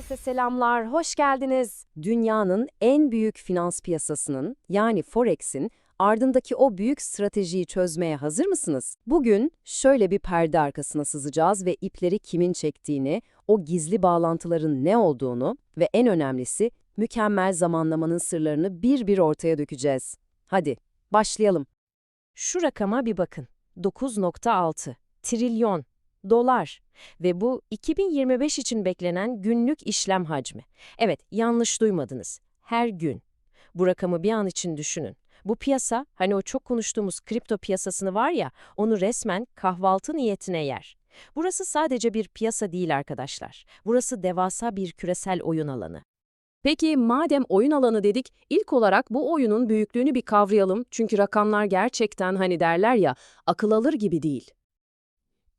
Herkese selamlar, hoş geldiniz. Dünyanın en büyük finans piyasasının yani Forex'in ardındaki o büyük stratejiyi çözmeye hazır mısınız? Bugün şöyle bir perde arkasına sızacağız ve ipleri kimin çektiğini, o gizli bağlantıların ne olduğunu ve en önemlisi mükemmel zamanlamanın sırlarını bir bir ortaya dökeceğiz. Hadi başlayalım. Şu rakama bir bakın. 9.6 trilyon dolar ve bu 2025 için beklenen günlük işlem hacmi. Evet, yanlış duymadınız. Her gün. Bu rakamı bir an için düşünün. Bu piyasa, hani o çok konuştuğumuz kripto piyasasını var ya, onu resmen kahvaltı niyetine yer. Burası sadece bir piyasa değil arkadaşlar. Burası devasa bir küresel oyun alanı. Peki madem oyun alanı dedik, ilk olarak bu oyunun büyüklüğünü bir kavrayalım. Çünkü rakamlar gerçekten hani derler ya, akıl alır gibi değil.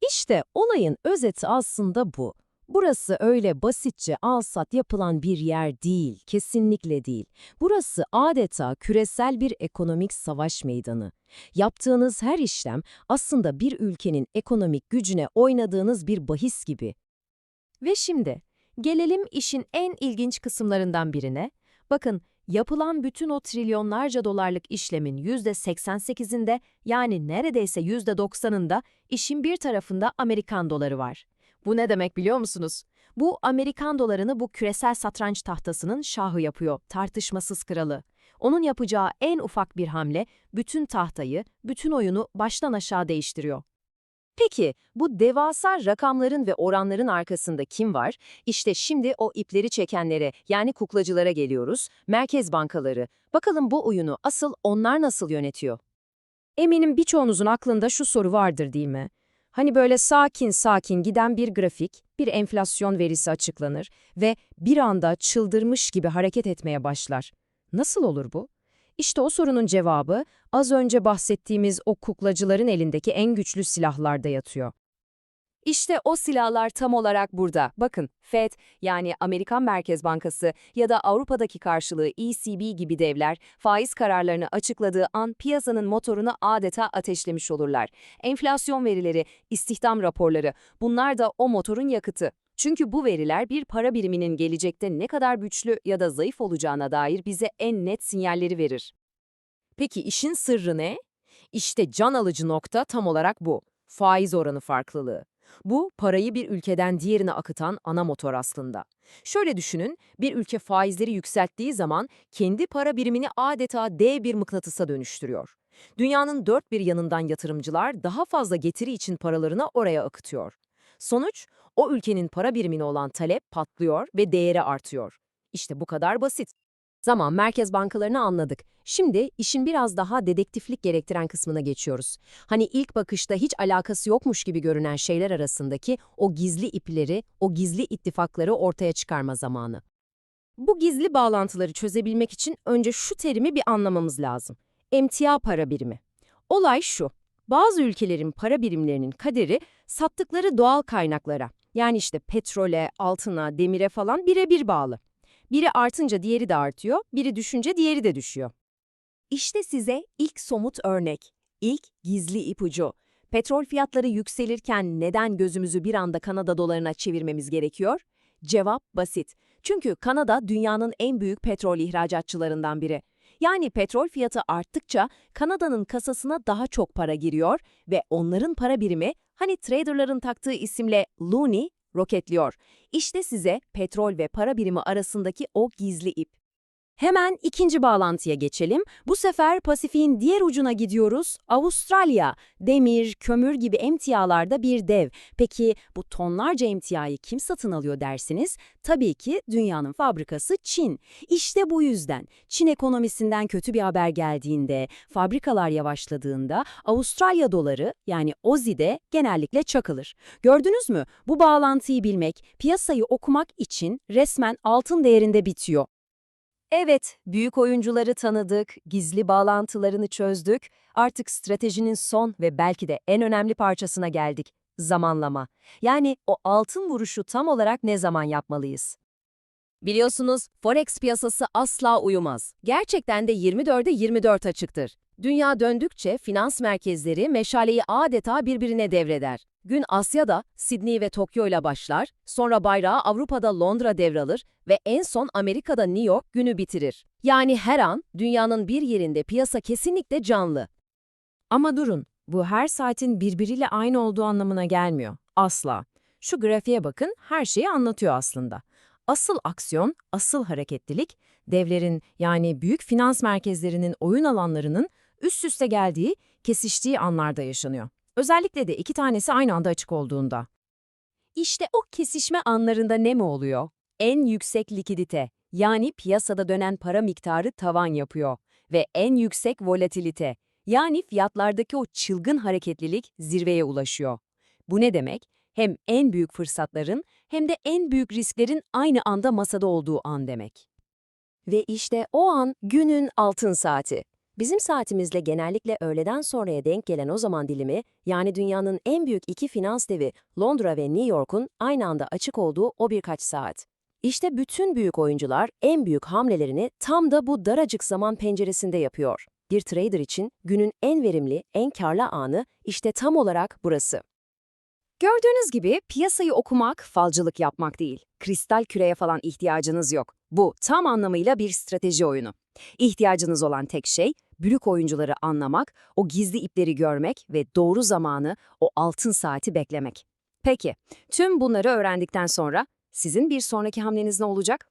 İşte olayın özeti aslında bu. Burası öyle basitçe al-sat yapılan bir yer değil, kesinlikle değil. Burası adeta küresel bir ekonomik savaş meydanı. Yaptığınız her işlem aslında bir ülkenin ekonomik gücüne oynadığınız bir bahis gibi. Ve şimdi gelelim işin en ilginç kısımlarından birine. Bakın yapılan bütün o trilyonlarca dolarlık işlemin %88'inde yani neredeyse %90'ında işin bir tarafında Amerikan doları var. Bu ne demek biliyor musunuz? Bu Amerikan dolarını bu küresel satranç tahtasının şahı yapıyor, tartışmasız kralı. Onun yapacağı en ufak bir hamle bütün tahtayı, bütün oyunu baştan aşağı değiştiriyor. Peki bu devasa rakamların ve oranların arkasında kim var? İşte şimdi o ipleri çekenlere yani kuklacılara geliyoruz. Merkez bankaları. Bakalım bu oyunu asıl onlar nasıl yönetiyor? Eminim birçoğunuzun aklında şu soru vardır değil mi? Hani böyle sakin sakin giden bir grafik, bir enflasyon verisi açıklanır ve bir anda çıldırmış gibi hareket etmeye başlar. Nasıl olur bu? İşte o sorunun cevabı az önce bahsettiğimiz o kuklacıların elindeki en güçlü silahlarda yatıyor. İşte o silahlar tam olarak burada. Bakın, FED yani Amerikan Merkez Bankası ya da Avrupa'daki karşılığı ECB gibi devler faiz kararlarını açıkladığı an piyasanın motorunu adeta ateşlemiş olurlar. Enflasyon verileri, istihdam raporları bunlar da o motorun yakıtı. Çünkü bu veriler bir para biriminin gelecekte ne kadar güçlü ya da zayıf olacağına dair bize en net sinyalleri verir. Peki işin sırrı ne? İşte can alıcı nokta tam olarak bu. Faiz oranı farklılığı. Bu, parayı bir ülkeden diğerine akıtan ana motor aslında. Şöyle düşünün, bir ülke faizleri yükselttiği zaman kendi para birimini adeta dev bir mıknatısa dönüştürüyor. Dünyanın dört bir yanından yatırımcılar daha fazla getiri için paralarını oraya akıtıyor. Sonuç, o ülkenin para birimine olan talep patlıyor ve değeri artıyor. İşte bu kadar basit. Zaman merkez bankalarını anladık. Şimdi işin biraz daha dedektiflik gerektiren kısmına geçiyoruz. Hani ilk bakışta hiç alakası yokmuş gibi görünen şeyler arasındaki o gizli ipleri, o gizli ittifakları ortaya çıkarma zamanı. Bu gizli bağlantıları çözebilmek için önce şu terimi bir anlamamız lazım. Emtia para birimi. Olay şu. Bazı ülkelerin para birimlerinin kaderi sattıkları doğal kaynaklara, yani işte petrole, altına, demire falan birebir bağlı. Biri artınca diğeri de artıyor, biri düşünce diğeri de düşüyor. İşte size ilk somut örnek, ilk gizli ipucu. Petrol fiyatları yükselirken neden gözümüzü bir anda Kanada dolarına çevirmemiz gerekiyor? Cevap basit. Çünkü Kanada dünyanın en büyük petrol ihracatçılarından biri. Yani petrol fiyatı arttıkça Kanada'nın kasasına daha çok para giriyor ve onların para birimi hani traderların taktığı isimle Loonie roketliyor. İşte size petrol ve para birimi arasındaki o gizli ip. Hemen ikinci bağlantıya geçelim. Bu sefer Pasifik'in diğer ucuna gidiyoruz. Avustralya. Demir, kömür gibi emtialarda bir dev. Peki bu tonlarca emtiayı kim satın alıyor dersiniz? Tabii ki dünyanın fabrikası Çin. İşte bu yüzden Çin ekonomisinden kötü bir haber geldiğinde, fabrikalar yavaşladığında Avustralya doları yani Aussie'de genellikle çakılır. Gördünüz mü? Bu bağlantıyı bilmek, piyasayı okumak için resmen altın değerinde bitiyor. Evet, büyük oyuncuları tanıdık, gizli bağlantılarını çözdük. Artık stratejinin son ve belki de en önemli parçasına geldik. Zamanlama. Yani o altın vuruşu tam olarak ne zaman yapmalıyız? Biliyorsunuz, Forex piyasası asla uyumaz. Gerçekten de 24'e 24 açıktır. Dünya döndükçe finans merkezleri meşaleyi adeta birbirine devreder. Gün Asya'da Sydney ve Tokyo ile başlar, sonra bayrağı Avrupa'da Londra devralır ve en son Amerika'da New York günü bitirir. Yani her an dünyanın bir yerinde piyasa kesinlikle canlı. Ama durun, bu her saatin birbiriyle aynı olduğu anlamına gelmiyor. Asla. Şu grafiğe bakın, her şeyi anlatıyor aslında. Asıl aksiyon, asıl hareketlilik, devlerin yani büyük finans merkezlerinin oyun alanlarının üst üste geldiği, kesiştiği anlarda yaşanıyor. Özellikle de iki tanesi aynı anda açık olduğunda. İşte o kesişme anlarında ne mi oluyor? En yüksek likidite, yani piyasada dönen para miktarı tavan yapıyor ve en yüksek volatilite, yani fiyatlardaki o çılgın hareketlilik zirveye ulaşıyor. Bu ne demek? Hem en büyük fırsatların hem de en büyük risklerin aynı anda masada olduğu an demek. Ve işte o an günün altın saati. Bizim saatimizle genellikle öğleden sonraya denk gelen o zaman dilimi, yani dünyanın en büyük iki finans devi Londra ve New York'un aynı anda açık olduğu o birkaç saat. İşte bütün büyük oyuncular en büyük hamlelerini tam da bu daracık zaman penceresinde yapıyor. Bir trader için günün en verimli, en karlı anı işte tam olarak burası. Gördüğünüz gibi piyasayı okumak, falcılık yapmak değil. Kristal küreye falan ihtiyacınız yok. Bu tam anlamıyla bir strateji oyunu. İhtiyacınız olan tek şey, büyük oyuncuları anlamak, o gizli ipleri görmek ve doğru zamanı, o altın saati beklemek. Peki, tüm bunları öğrendikten sonra sizin bir sonraki hamleniz ne olacak?